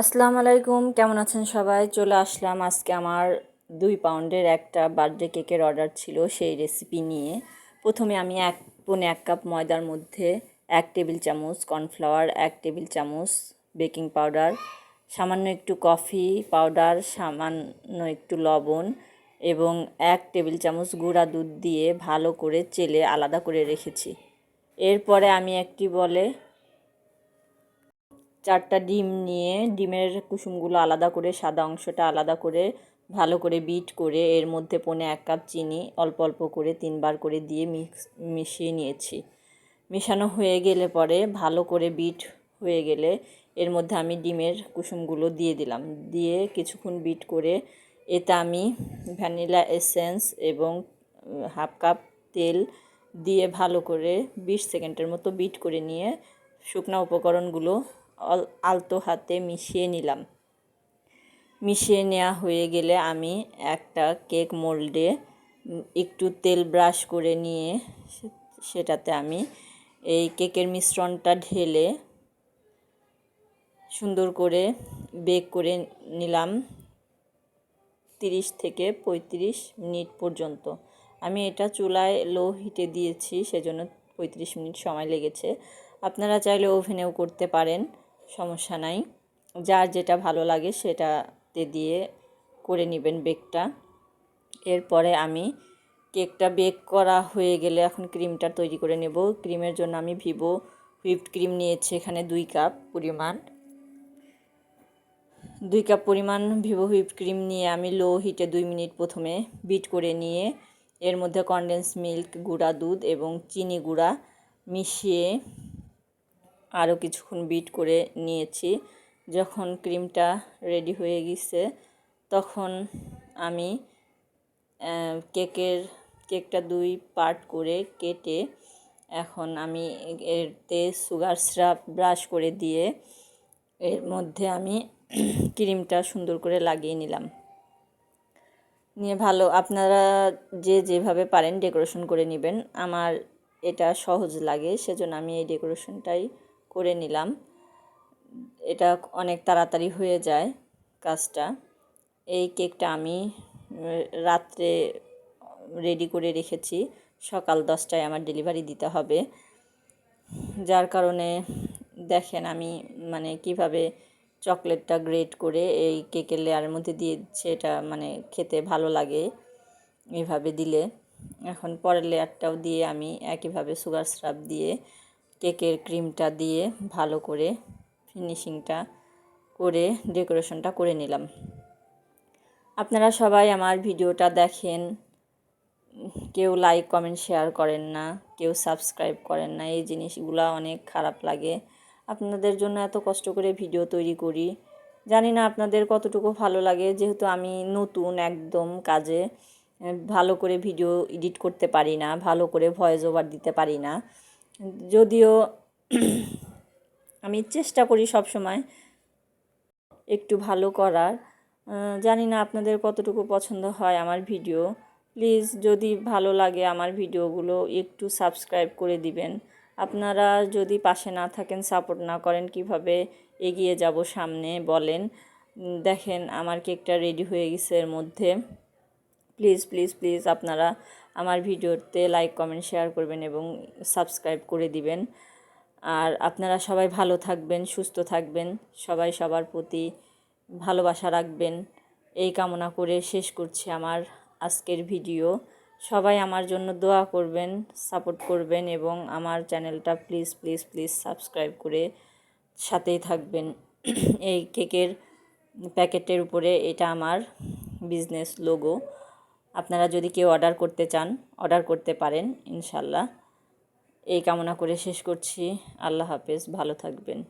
আসসালামু আলাইকুম, কেমন আছেন সবাই? চলে আসলাম আজকে আমার দুই পাউন্ডের একটা বার্থডে কেকের অর্ডার ছিল সেই রেসিপি নিয়ে। প্রথমে আমি এক, পনে এক কাপ ময়দার মধ্যে এক টেবিল চামচ কর্নফ্লাওয়ার, এক টেবিল চামচ বেকিং পাউডার, সামান্য একটু কফি পাউডার, সামান্য একটু লবণ এবং এক টেবিল চামচ গুঁড়া দুধ দিয়ে ভালো করে চেলে আলাদা করে রেখেছি। এরপরে আমি একটি বলে চারটা ডিম নিয়ে, ডিমের কুসুমগুলো আলাদা করে, সাদা অংশটা আলাদা করে, ভালো করে বিট করে, এর মধ্যে পনে এক কাপ চিনি, অল্প অল্প করে তিনবার করে দিয়ে মিক্স, মিশিয়ে নিয়েছি। মেশানো হয়ে গেলে পরে ভালো করে বিট হয়ে গেলে এর মধ্যে আমি ডিমের কুসুমগুলো দিয়ে দিলাম। দিয়ে কিছুক্ষণ বিট করে এতে আমি ভ্যানিলা এসেন্স এবং হাফ কাপ তেল দিয়ে ভালো করে বিশ সেকেন্ডের মতো বিট করে নিয়ে শুকনা উপকরণগুলো আলতো হাতে মিশিয়ে নিলাম। মিশিয়ে নেওয়া হয়ে গেলে আমি একটা কেক মোল্ডে একটু তেল ব্রাশ করে নিয়ে সেটাতে আমি এই কেকের মিশ্রণটা ঢেলে সুন্দর করে বেক করে নিলাম তিরিশ থেকে পঁয়ত্রিশ মিনিট পর্যন্ত। আমি এটা চুলায় লো হিটে দিয়েছি, সেজন্য পঁয়ত্রিশ মিনিট সময় লেগেছে। আপনারা চাইলে ওভেনেও করতে পারেন। সমস্যা নাই। যার যেটা ভালো লাগে সেটাতে দিয়ে করে নেবেন বেকটা এরপরে আমি কেকটা বেক করা হয়ে গেলে এখন ক্রিমটা তৈরি করে নেব। ক্রিমের জন্য আমি ভিভো হুইপড ক্রিম নিয়েছি, এখানে দুই কাপ পরিমাণ। দুই কাপ পরিমাণ ভিভো হুইপ ক্রিম নিয়ে আমি লো হিটে দুই মিনিট প্রথমে বিট করে নিয়ে এর মধ্যে কনডেন্স মিল্ক গুঁড়া দুধ এবং চিনি গুঁড়া মিশিয়ে আরও কিছুক্ষণ বিট করে নিয়েছি। যখন ক্রিমটা রেডি হয়ে গেছে, তখন আমি কেকের, কেকটা দুই পার্ট করে কেটে এখন আমি এরতে সুগার স্রাপ ব্রাশ করে দিয়ে এর মধ্যে আমি ক্রিমটা সুন্দর করে লাগিয়ে নিলাম। নিয়ে ভালো, আপনারা যে যেভাবে পারেন ডেকোরেশন করে নেবেন। আমার এটা সহজ লাগে, সেজন্য আমি এই ডেকোরেশনটাই করে নিলাম। এটা অনেক তাড়াতাড়ি হয়ে যায় কাজটা। এই কেকটা আমি রাত্রে রেডি করে রেখেছি। সকাল দশটায় আমার ডেলিভারি দিতে হবে। যার কারণে দেখেন আমি মানে কীভাবে চকলেটটা গ্রেট করে এই কেকের লেয়ারের মধ্যে দিয়ে দিচ্ছে এটা মানে খেতে ভালো লাগে এভাবে দিলে। এখন পরের লেয়ারটাও দিয়ে আমি একইভাবে সুগার স্রাপ দিয়ে কেকের ক্রিমটা দিয়ে ভালো করে ফিনিশিংটা করে ডেকোরেশনটা করে নিলাম। আপনারা সবাই আমার ভিডিওটা দেখেন। কেউ লাইক, কমেন্ট, শেয়ার করেন না। কেউ সাবস্ক্রাইব করেন না। এই জিনিসগুলো অনেক খারাপ লাগে। আপনাদের জন্য এত কষ্ট করে ভিডিও তৈরি করি। জানি না আপনাদের কতটুকু ভালো লাগে। যেহেতু আমি নতুন একদম কাজে, ভালো করে ভিডিও এডিট করতে পারি না, ভালো করে ভয়েস ওভার দিতে পারি না। যদিও আমি চেষ্টা করি সব সময় একটু ভালো করার। জানি না আপনাদের কতটুকু পছন্দ হয় আমার ভিডিও। প্লিজ যদি ভালো লাগে আমার ভিডিওগুলো একটু সাবস্ক্রাইব করে দিবেন। আপনারা যদি পাশে না থাকেন, সাপোর্ট না করেন, কীভাবে এগিয়ে যাব সামনে বলেন। দেখেন আমার কেকটা রেডি হয়ে গেছে এর মধ্যে। প্লিজ প্লিজ প্লিজ আপনারা আমার ভিডিওতে লাইক কমেন্ট শেয়ার করবেন এবং সাবস্ক্রাইব করে দিবেন। আর আপনারা সবাই ভালো থাকবেন, সুস্থ থাকবেন, সবাই সবার প্রতি ভালোবাসা রাখবেন। এই কামনা করে শেষ করছি আমার আজকের ভিডিও। সবাই আমার জন্য দোয়া করবেন সাপোর্ট করবেন এবং আমার চ্যানেলটা প্লিজ প্লিজ প্লিজ সাবস্ক্রাইব করে সাথেই থাকবেন। এই কেকের প্যাকেটের উপরে এটা আমার বিজনেস লোগো আপনারা যদি কেউ অর্ডার করতে চান, অর্ডার করতে পারেন, ইনশাল্লাহ। এই কামনা করে শেষ করছি। আল্লাহ হাফেজ, ভালো থাকবেন।